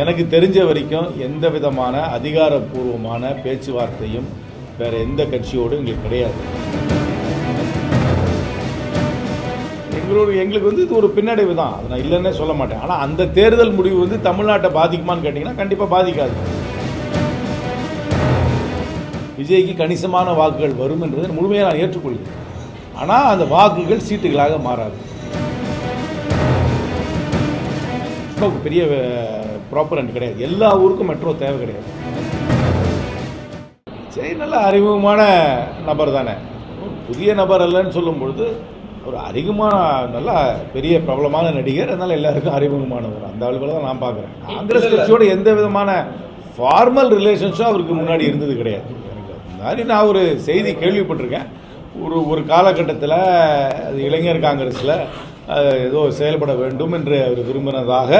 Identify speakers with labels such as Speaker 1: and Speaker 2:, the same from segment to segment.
Speaker 1: எனக்கு தெரிஞ்ச வரைக்கும் எந்த விதமான அதிகாரப்பூர்வமான பேச்சுவார்த்தையும் வேறு எந்த கட்சியோடும் எங்களுக்கு கிடையாது. எங்களோட எங்களுக்கு வந்து இது ஒரு பின்னடைவு தான். அதை நான் இல்லைன்னே சொல்ல மாட்டேன். ஆனால் அந்த தேர்தல் முடிவு வந்து தமிழ்நாட்டை பாதிக்குமான்னு கேட்டிங்கன்னா கண்டிப்பாக பாதிக்காது. விஜய்க்கு கணிசமான வாக்குகள் வரும் என்பதை முழுமையாக நான் ஏற்றுக்கொள்கிறேன். ஆனால் அந்த வாக்குகள் சீட்டுகளாக மாறாது. பெரிய பெரிய ப்ராப்பரண்ட் கிடையாது. எல்லா ஊருக்கும் மெட்ரோ தேவை கிடையாது. சரி நல்ல அறிமுகமான நபர் தானே. புதிய நபர் அல்லன்னு சொல்லும் பொழுது ஒரு அதிகமான நல்ல பெரிய பிரபலமான நடிகர் அதனால் எல்லாருக்கும் அறிமுகமானவர். அந்த அளவில் தான் நான் பார்க்குறேன். காங்கிரஸ் கட்சியோட எந்த விதமான ஃபார்மல் ரிலேஷன்ஸும் அவருக்கு முன்னாடி இருந்தது கிடையாது. மாதிரி நான் ஒரு செய்தி கேள்விப்பட்டிருக்கேன். ஒரு ஒரு காலகட்டத்தில் அது இளைஞர் காங்கிரஸில் ஏதோ செயல்பட வேண்டும் என்று அவர் விரும்பினதாக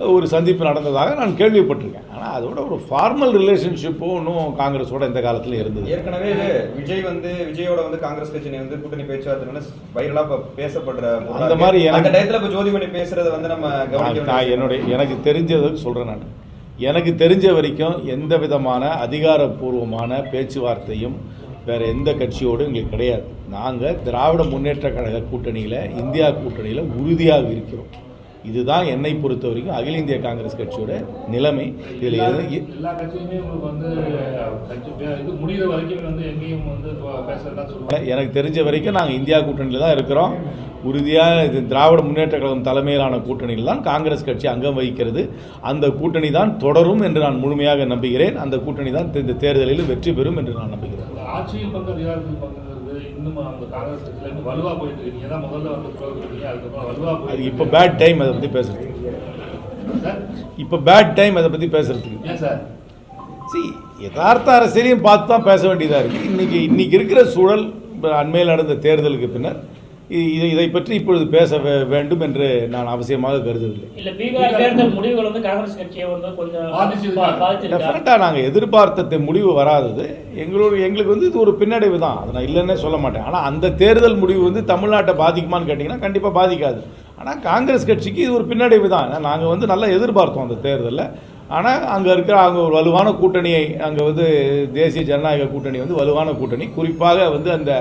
Speaker 1: ஒரு சந்திப்பு நடந்ததாக நான் கேள்விப்பட்டிருக்கேன். ஆனால் அதோட ஒரு ஃபார்மல் ரிலேஷன்ஷிப்பும் இன்னும் காங்கிரஸோட இந்த காலத்தில் இருந்தது.
Speaker 2: ஏற்கனவே விஜய் வந்து விஜயோட வந்து காங்கிரஸ் கட்சி வந்து கூட்டணி பேச்சுவார்த்தை வைரலா இப்ப பேசப்படுற
Speaker 1: அந்த. மாதிரி எனக்கு-
Speaker 2: அந்த டயத்துல இப்ப ஜோதிமணி பேசுறத வந்து நம்ம
Speaker 1: நான் என்னுடைய எனக்கு தெரிஞ்சதை சொல்கிறேன் நான். எனக்கு தெரிஞ்ச வரைக்கும் எந்த விதமான அதிகாரப்பூர்வமான பேச்சுவார்த்தையும் வேறு எந்த கட்சியோடும் எங்களுக்கு கிடையாது. நாங்கள் திராவிட முன்னேற்ற கழக கூட்டணியில் இந்தியா கூட்டணியில் உறுதியாக இருக்கிறோம். இதுதான் என்னை பொறுத்த வரைக்கும் அகில இந்திய காங்கிரஸ் கட்சியோட நிலைமை. இதில் எனக்கு தெரிஞ்ச வரைக்கும் நாங்கள் இந்தியா கூட்டணியில் தான் இருக்கிறோம். உறுதியாக இது திராவிட முன்னேற்ற கழகம் தலைமையிலான கூட்டணியில் தான் காங்கிரஸ் கட்சி அங்கம் வகிக்கிறது. அந்த கூட்டணி தான் தொடரும் என்று நான் முழுமையாக நம்புகிறேன். அந்த கூட்டணி தான் இந்த தேர்தலில் வெற்றி பெறும் என்று நான் நம்புகிறேன்.
Speaker 3: இன்னும் அந்த போயிட்டு இருக்கு. தான் முதல்ல வந்து அதுக்கப்புறம்
Speaker 1: இப்போ பேட் டைம் அதை பற்றி பேசுறதுக்கு.
Speaker 3: சார்?
Speaker 1: இப்போ பேட் டைம் அதை பற்றி பேசுறதுக்கு.
Speaker 3: ஏன் சார்?
Speaker 1: சி யதார்த்த அரசியலையும் பார்த்து தான் பேச வேண்டியதாக இருக்குது இன்றைக்கி இன்றைக்கி இருக்கிற சூழல் அண்மையில் நடந்த தேர்தலுக்கு பின்னர் இதை இதை பற்றி இப்பொழுது பேச வேண்டும் என்று நான் அவசியமாக கருதவில்லை. நாங்கள் எதிர்பார்த்த முடிவு வராதது. எங்களோட எங்களுக்கு வந்து இது ஒரு பின்னடைவு தான். அதை நான் இல்லைன்னே சொல்ல மாட்டேன். ஆனால் அந்த தேர்தல் முடிவு வந்து தமிழ்நாட்டை பாதிக்குமான்னு கேட்டிங்கன்னா கண்டிப்பாக பாதிக்காது. ஆனால் காங்கிரஸ் கட்சிக்கு இது ஒரு பின்னடைவு தான். நாங்கள் வந்து நல்லா எதிர்பார்த்தோம் அந்த தேர்தலில். ஆனால் அங்கே இருக்கிற அங்கே ஒரு வலுவான கூட்டணியை அங்கே வந்து தேசிய ஜனநாயக கூட்டணி வந்து வலுவான கூட்டணி. குறிப்பாக வந்து அந்த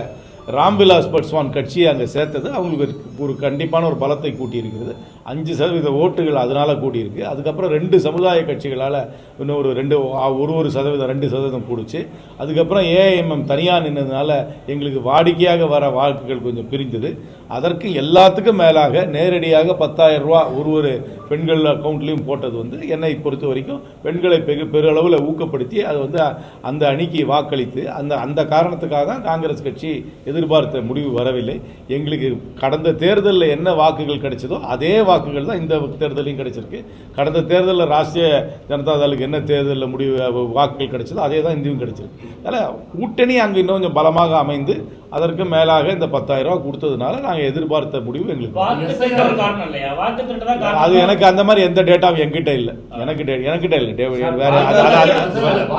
Speaker 1: ராம்விலாஸ் பட்ஸ்வான் கட்சியை அங்கே சேர்த்தது. அவங்களுக்கு ஒரு- கண்டிப்பான ஒரு பலத்தை கூட்டியிருக்கிறது. அஞ்சு சதவீத ஓட்டுகள் அதனால் கூட்டியிருக்கு அதுக்கப்புறம் ரெண்டு சமுதாய கட்சிகளால் இன்னும் ஒரு ரெண்டு ஒரு ஒரு சதவீதம் ரெண்டு சதவீதம் கூடுச்சு. அதுக்கப்புறம் ஏஐஎம்எம் தனியாக நின்றதுனால எங்களுக்கு வாடிக்கையாக வர வாக்குகள் கொஞ்சம் பிரிந்தது. அதற்கு எல்லாத்துக்கும் மேலாக நேரடியாக பத்தாயிரம் ரூபா ஒரு ஒரு பெண்கள் அக்கௌண்ட்லேயும் போட்டது வந்து என்னை பொறுத்த வரைக்கும் பெண்களை பெரு பெருளவில் ஊக்கப்படுத்தி அது வந்து அந்த அணிக்கு வாக்களித்து அந்த அந்த காரணத்துக்காக தான் காங்கிரஸ் கட்சி எதிர்பார்த்த முடிவு வரவில்லை. எங்களுக்கு கடந்த தேர்தலில் என்ன வாக்குகள் கிடைச்சதோ அதே வாக்குகள் தான் இந்த தேர்தலையும் கிடைச்சிருக்கு. கடந்த தேர்தலில் ராஷ்டிரிய ஜனதா தளுக்கு என்ன தேர்தலில் முடிவு வாக்குகள் கிடைச்சதோ அதே தான் இந்தியும் கிடைச்சிருக்கு. அதனால் கூட்டணி அங்கே இன்னும் கொஞ்சம் பலமாக அமைந்து அதற்கு மேலாக இந்த பத்தாயிரம் ரூபா கொடுத்ததுனால நாங்கள் எதிர்பார்த்த முடிவு எங்களுக்கு
Speaker 4: வாக்கு திருட்டு காரணம் இல்லையா? வாக்கு திருட்டு தான் காரணம்.
Speaker 1: அது எனக்கு அந்த மாதிரி எந்த டேட்டாவும் என்கிட்ட இல்லை. எனக்கு டே- எனக்கிட்ட இல்லை. டே- வேற அது- அது- அது-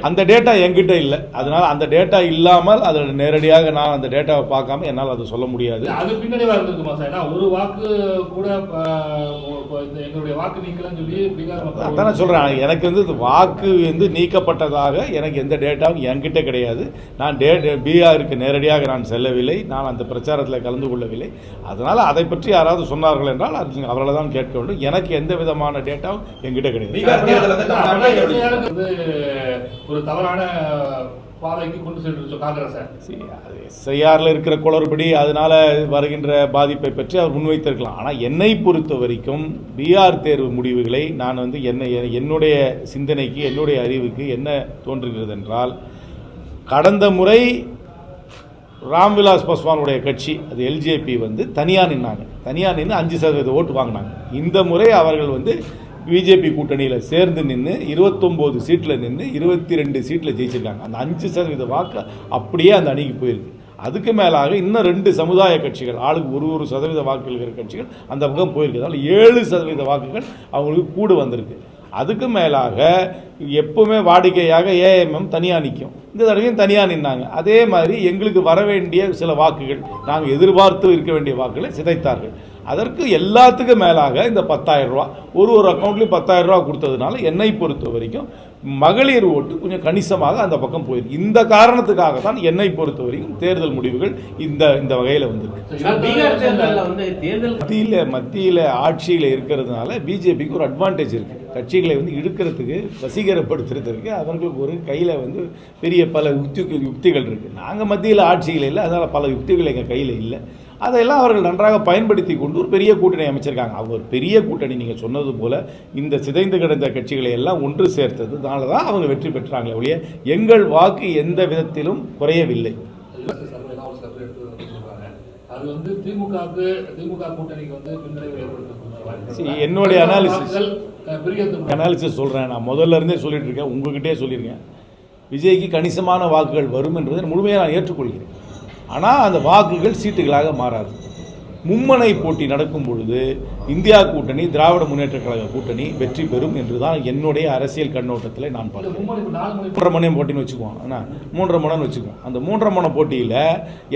Speaker 1: அந்த டேட்டா என்கிட்ட இல்லை. அதனால அந்த டேட்டா இல்லாமல் அதில் நேரடியாக நான் அந்த டேட்டாவை பார்க்காம என்னால் அதை சொல்ல முடியாது.
Speaker 3: அது பின்னடைவா இருந்திருக்குமா சார் ஏன்னா ஒரு வாக்கு கூட எங்களுடைய வாக்கு நீக்கலன்னு சொல்லி
Speaker 1: அதானே சொல்கிறேன் எனக்கு வந்து வாக்கு வந்து நீக்கப்பட்டதாக எனக்கு எந்த டேட்டாவும் என்கிட்ட கிடையாது. நான் டே பீகாருக்கு நேரடியாக நான் செல்லவில்லை. நான் அந்த பிரச்சாரத்தில் கலந்து கொள்ளவில்லை. அதனால் அதை பற்றி யாராவது சொன்னார்கள் என்றால் அது அவர்களை தான் கேட்க வேண்டும். எனக்கு எந்த விதமான டேட்டாவும் என்கிட்ட கிடையாது.
Speaker 3: பாதைக்கு கொண்டு சென்று காங்கிரஸ்
Speaker 1: எஸ்ஐஆரில் இருக்கிற குளறுபடி அதனால் வருகின்ற பாதிப்பை பற்றி அவர் முன்வைத்திருக்கலாம். ஆனால் என்னை பொறுத்த வரைக்கும் பீகார் தேர்வு முடிவுகளை நான் வந்து என்ன என்னுடைய சிந்தனைக்கு என்னுடைய அறிவுக்கு என்ன தோன்றுகிறது என்றால் கடந்த முறை ராம்விலாஸ் பஸ்வானுடைய கட்சி அது எல்ஜேபி வந்து தனியாக நின்னாங்க. தனியாக நின்று அஞ்சு சதவீத ஓட்டு வாங்கினாங்க. இந்த முறை அவர்கள் வந்து பிஜேபி கூட்டணியில் சேர்ந்து நின்று இருபத்தொம்போது சீட்டில் நின்று இருபத்தி ரெண்டு சீட்டில் ஜெயிச்சிருக்காங்க. அந்த அஞ்சு சதவீத வாக்கு அப்படியே அந்த அணிக்கு போயிருக்கு. அதுக்கு மேலாக இன்னும் ரெண்டு சமுதாய கட்சிகள் ஆளுக்கு ஒரு ஒரு சதவீத வாக்கு இருக்கிற கட்சிகள் அந்த பக்கம் போயிருக்கு அதனால் ஏழு சதவீத வாக்குகள் அவங்களுக்கு கூட வந்திருக்கு. அதுக்கு மேலாக எப்பவுமே வாடிக்கையாக ஏஎம்எம் தனியாக நிற்கும் இந்த தடவையும் தனியாக நின்னாங்க. அதே மாதிரி எங்களுக்கு வர வேண்டிய சில வாக்குகள் நாங்கள் எதிர்பார்த்து இருக்க வேண்டிய வாக்குகளை சிதைத்தார்கள். அதற்கு எல்லாத்துக்கும் மேலாக இந்த பத்தாயிரம் ரூபா ஒரு ஒரு அக்கௌண்ட்லேயும் பத்தாயிரம் ரூபா கொடுத்ததுனால என்னை பொறுத்த வரைக்கும் மகளிர் ஓட்டு கொஞ்சம் கணிசமாக அந்த பக்கம் போயிருக்கு. இந்த காரணத்துக்காக தான் என்னை பொறுத்த வரைக்கும் தேர்தல் முடிவுகள் இந்த இந்த வகையில் வந்திருக்கு. மத்தியில் மத்தியில் ஆட்சியில் இருக்கிறதுனால பிஜேபிக்கு ஒரு அட்வான்டேஜ் இருக்குது கட்சிகளை வந்து இழுக்கிறதுக்கு வசீகரப்படுத்துறதுக்கு அவர்களுக்கு ஒரு கையில் வந்து பெரிய பல யுக்தி யுக்திகள் இருக்குது நாங்கள் மத்தியில் ஆட்சியில் இல்லை அதனால் பல யுக்திகள் எங்கள் கையில் இல்லை. அதையெல்லாம் அவர்கள் நன்றாக பயன்படுத்தி கொண்டு ஒரு பெரிய கூட்டணி அமைச்சிருக்காங்க. அவங்க ஒரு பெரிய கூட்டணி நீங்கள் சொன்னது போல் இந்த சிதைந்து கிடந்த கட்சிகளை எல்லாம் ஒன்று சேர்த்ததுனால தான் அவங்க வெற்றி பெற்றாங்களே ஒழிய எங்கள் வாக்கு எந்த விதத்திலும் குறையவில்லை. என்னுடைய
Speaker 3: பிரியத்து
Speaker 1: அனாலிசிஸ் சொல்கிறேன் நான் முதல்ல இருந்தே சொல்லிட்டு இருக்கேன். உங்ககிட்டே சொல்லியிருக்கேன் விஜய்க்கு கணிசமான வாக்குகள் வரும் என்பதை முழுமையாக நான் ஏற்றுக்கொள்கிறேன். ஆனால் அந்த வாக்குகள் சீட்டுகளாக மாறாது. மும்மனை போட்டி நடக்கும் பொழுது இந்தியா கூட்டணி திராவிட முன்னேற்ற கழக கூட்டணி வெற்றி பெறும் என்று தான் என்னுடைய அரசியல் கண்ணோட்டத்தில் நான் பார்க்கிறேன். மூன்றரை போட்டின்னு வச்சுக்குவோம். ஆனால் மூன்றரை மணம்னு வச்சுக்குவோம். அந்த மூன்றரை மண போட்டியில்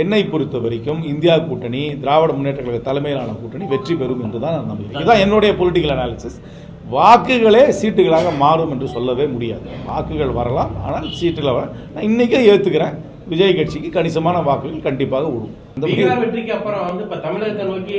Speaker 1: என்னை பொறுத்த வரைக்கும் இந்தியா கூட்டணி திராவிட முன்னேற்ற கழக தலைமையிலான கூட்டணி வெற்றி பெறும் என்று தான் நான் நம்புகிறேன். இதுதான் என்னுடைய பொலிட்டிக்கல் அனாலிசிஸ் வாக்குகளே சீட்டுகளாக மாறும் என்று சொல்லவே முடியாது. வாக்குகள் வரலாம் ஆனால் சீட்டுகளை வர நான் இன்றைக்கே ஏற்றுக்கிறேன் விஜய் கட்சிக்கு கணிசமான வாக்குகள் கண்டிப்பாக விடும் இந்த
Speaker 5: பீகார் வெற்றிக்கு அப்புறம் வந்து இப்ப தமிழகத்தை நோக்கி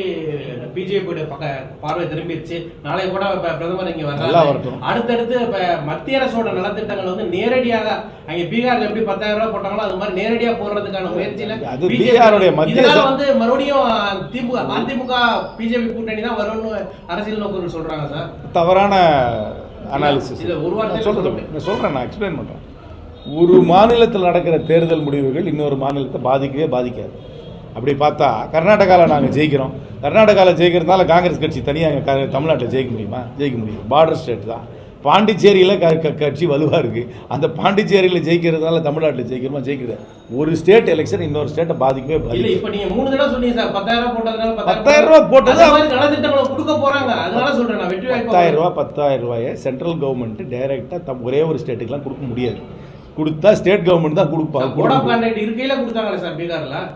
Speaker 5: பிஜேபியோட பக்க பார்வை திரும்பிடுச்சு. நாளை கூட பிரதமர் இங்க
Speaker 1: நல்லா வரட்டும்.
Speaker 5: அடுத்தடுத்து இப்ப மத்திய அரசோட நலத்திட்டங்கள் வந்து நேரடியாக அங்க பீகார்ல எப்படி பத்தாயிரம் ரூபாய் போட்டாங்களோ அது மாதிரி நேரடியா போடுறதுக்கான முயற்சியில
Speaker 1: அது பீகாருடைய மத்திய
Speaker 5: வந்து மறுபடியும் திமுக அதிமுக பிஜேபி கூட்டணி தான் வரும்னு அரசியல் நோக்கர்கள் சொல்றாங்க சார்.
Speaker 1: தவறான அனாலிசிஸ் சொல்றேன். நான் சொல்கிறேன் நான் எக்ஸ்பிளைன் பண்ணுறேன் ஒரு மாநிலத்தில் நடக்கிற தேர்தல் முடிவுகள் இன்னொரு மாநிலத்தை பாதிக்கவே பாதிக்காது. அப்படி பார்த்தா கர்நாடகாவில் நாங்கள் ஜெயிக்கிறோம். கர்நாடகாவில் ஜெயிக்கிறதுனால காங்கிரஸ் கட்சி தனியாக தமிழ்நாட்டில் ஜெயிக்க முடியுமா? ஜெயிக்க முடியும். பார்டர் ஸ்டேட் தான். பாண்டிச்சேரியில் க கட்சி வலுவாக இருக்குது அந்த பாண்டிச்சேரியில் ஜெயிக்கிறதுனால தமிழ்நாட்டில் ஜெயிக்கிறோமா? ஜெயிக்கிறது ஒரு ஸ்டேட் எலெக்ஷன் இன்னொரு ஸ்டேட்டை பாதிக்கவே பாதிக்கும்
Speaker 5: இப்ப நீங்க மூணு தடவை சொன்னீங்க சார். பத்தாயிரம் போட்டதுனால
Speaker 1: பத்தாயிரம் ரூபாய் போட்டது
Speaker 5: நலத்திட்டங்களை கொடுக்க போறாங்க. அதனால சொல்றேன் நான். வெற்றி
Speaker 1: பத்தாயிரம் ரூபாய் பத்தாயிரம் ரூபாயை சென்ட்ரல் கவர்மெண்ட் டைரெக்டாக ஒரே ஒரு ஸ்டேட்டுக்குலாம் கொடுக்க முடியாது. கொடுத்தா ஸ்டேட் கவர்மெண்ட் தான் கொடுப்பாங்க.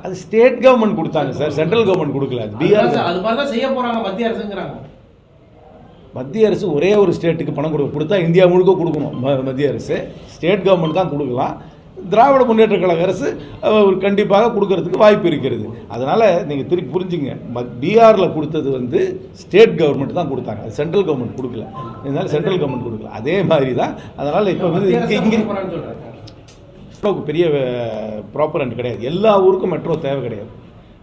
Speaker 1: அது ஸ்டேட் கவர்மெண்ட் கொடுத்தாங்க சார். சென்ட்ரல் கவர்மெண்ட் கொடுக்கல. பீகார்
Speaker 5: அது மாதிரி தான் செய்ய போறாங்க மத்திய அரசுங்கிறாங்க.
Speaker 1: மத்திய அரசு ஒரே ஒரு ஸ்டேட்டுக்கு பணம் கொடுக்க கொடுத்தா இந்தியா முழுக்க கொடுக்கணும் மத்திய அரசு. ஸ்டேட் கவர்மெண்ட் தான் கொடுக்கலாம். திராவிட முன்னேற்ற கழக அரசு கண்டிப்பாக கொடுக்கறதுக்கு வாய்ப்பு இருக்கிறது. அதனால் நீங்கள் திருப்பி புரிஞ்சுங்க. பீகாரில் கொடுத்தது வந்து ஸ்டேட் கவர்மெண்ட் தான் கொடுத்தாங்க. அது சென்ட்ரல் கவர்மெண்ட் கொடுக்கல. இதனால சென்ட்ரல் கவர்மெண்ட் கொடுக்கல. அதே மாதிரி தான் அதனால் இப்போ வந்து இங்கே மெட்ரோவுக்கு பெரிய ப்ராப்பரண்ட் கிடையாது. எல்லா ஊருக்கும் மெட்ரோ தேவை கிடையாது.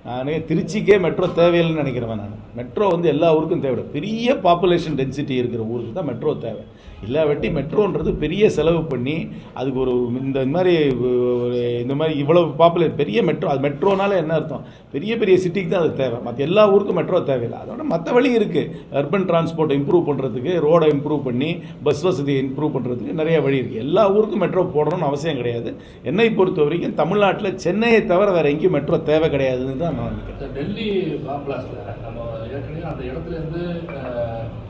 Speaker 1: நான் திருச்சிக்கே மெட்ரோ தேவையில்லைன்னு நினைக்கிறவன் நான். மெட்ரோ வந்து எல்லா ஊருக்கும் தேவை பெரிய பாப்புலேஷன் டென்சிட்டி இருக்கிற ஊருக்கு தான் மெட்ரோ தேவை. இல்லாவட்டி மெட்ரோன்றது பெரிய செலவு பண்ணி அதுக்கு ஒரு இந்த மாதிரி ஒரு இந்த மாதிரி இவ்வளோ பாப்புலர் பெரிய மெட்ரோ அது மெட்ரோனால என்ன அர்த்தம்? பெரிய பெரிய சிட்டிக்கு தான் அது தேவை. மற்ற எல்லா ஊருக்கும் மெட்ரோ தேவையில்லை. அதோட மற்ற வழி இருக்குது அர்பன் டிரான்ஸ்போர்ட்டை இம்ப்ரூவ் பண்ணுறதுக்கு ரோடை இம்ப்ரூவ் பண்ணி பஸ் வசதியை இம்ப்ரூவ் பண்ணுறதுக்கு நிறைய வழி இருக்குது எல்லா ஊருக்கும் மெட்ரோ போடணும்னு அவசியம் கிடையாது. என்னை பொறுத்த வரைக்கும் தமிழ்நாட்டில் சென்னையை தவிர வேறு எங்கேயும் மெட்ரோ தேவை கிடையாதுன்னு தான் நான் நினைக்கிறேன்
Speaker 3: டெல்லி பாம் பிளாஸ்ட்ல நம்ம ஏற்கனவே அந்த இடத்துல இருந்து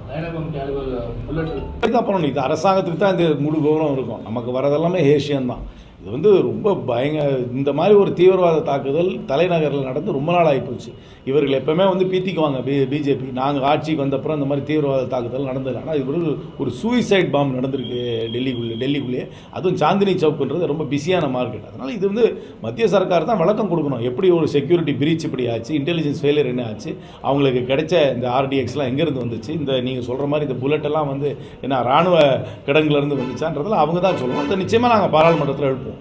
Speaker 3: நயனபம் கேலிவர் புல்லட்
Speaker 1: இதுதான் பண்ணணும். இது அரசாங்கத்துக்கு தான் இந்த முழு கௌரவம் இருக்கும். நமக்கு வரதெல்லாமே ஏஷியன் தான். இது வந்து ரொம்ப பயங்க இந்த மாதிரி ஒரு தீவிரவாத தாக்குதல் தலைநகரில் நடந்து ரொம்ப நாள் ஆகிப்போச்சு இவர்கள் எப்போவுமே வந்து பீத்திக்குவாங்க பி பிஜேபி. நாங்கள் ஆட்சிக்கு வந்தப்புறம் இந்த மாதிரி தீவிரவாத தாக்குதல் நடந்தது. ஆனால் இது ஒரு ஒரு சூசைட் பாம் நடந்திருக்கு டெல்லிக்குள்ளே டெல்லிக்குள்ளேயே அதுவும் சாந்தினி சவுக்குன்றது ரொம்ப பிஸியான மார்க்கெட். அதனால் இது வந்து மத்திய சர்க்கார் தான் விளக்கம் கொடுக்கணும். எப்படி ஒரு செக்யூரிட்டி பிரீச் இப்படி ஆச்சு இன்டெலிஜென்ஸ் ஃபெயிலியர் என்ன ஆச்சு அவங்களுக்கு கிடைச்ச இந்த ஆர்டிஎக்ஸ்லாம் எங்கேருந்து வந்துச்சு இந்த நீங்கள் சொல்கிற மாதிரி இந்த புல்லட்டெல்லாம் வந்து என்ன ராணுவ கிடங்குலேருந்து வந்துச்சான்றதில் அவங்க தான் சொல்லணும். அதை நிச்சயமாக நாங்கள் பாராளுமன்றத்தில் எழுப்போம்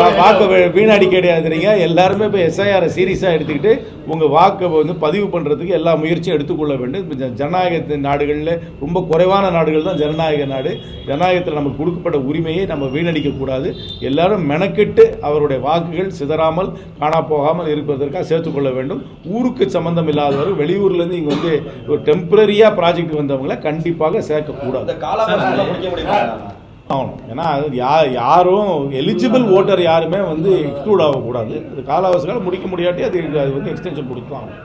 Speaker 1: வாக்கு வாக்கு வீணாடி கிடையாதுறீங்க எல்லாருமே இப்போ எஸ்ஐஆரை சீரியஸாக எடுத்துக்கிட்டு உங்கள் வாக்கை வந்து பதிவு பண்ணுறதுக்கு எல்லா முயற்சியும் எடுத்துக்கொள்ள வேண்டும். இப்போ ஜனநாயக நாடுகளில் ரொம்ப குறைவான நாடுகள் தான் ஜனநாயக நாடு. ஜனநாயகத்தில் நமக்கு கொடுக்கப்பட்ட உரிமையை நம்ம வீணடிக்கக்கூடாது எல்லாரும் மெனக்கெட்டு அவருடைய வாக்குகள் சிதறாமல் காணா போகாமல் இருப்பதற்காக சேர்த்துக்கொள்ள வேண்டும். ஊருக்கு சம்மந்தம் இல்லாதவர்கள் வெளியூர்லேருந்து இங்கே வந்து ஒரு டெம்பரரியாக ப்ராஜெக்ட் வந்தவங்களை கண்டிப்பாக சேர்க்கக்கூடாது ஆகணும். ஏன்னா அது யா யாரும் எலிஜிபிள் ஓட்டர் யாருமே வந்து எக்ஸ்க்ளூட் ஆகக்கூடாது. அது கால அவகாசம் முடிக்க முடியாட்டி அது அது வந்து எக்ஸ்டென்ஷன் கொடுத்து ஆகணும்.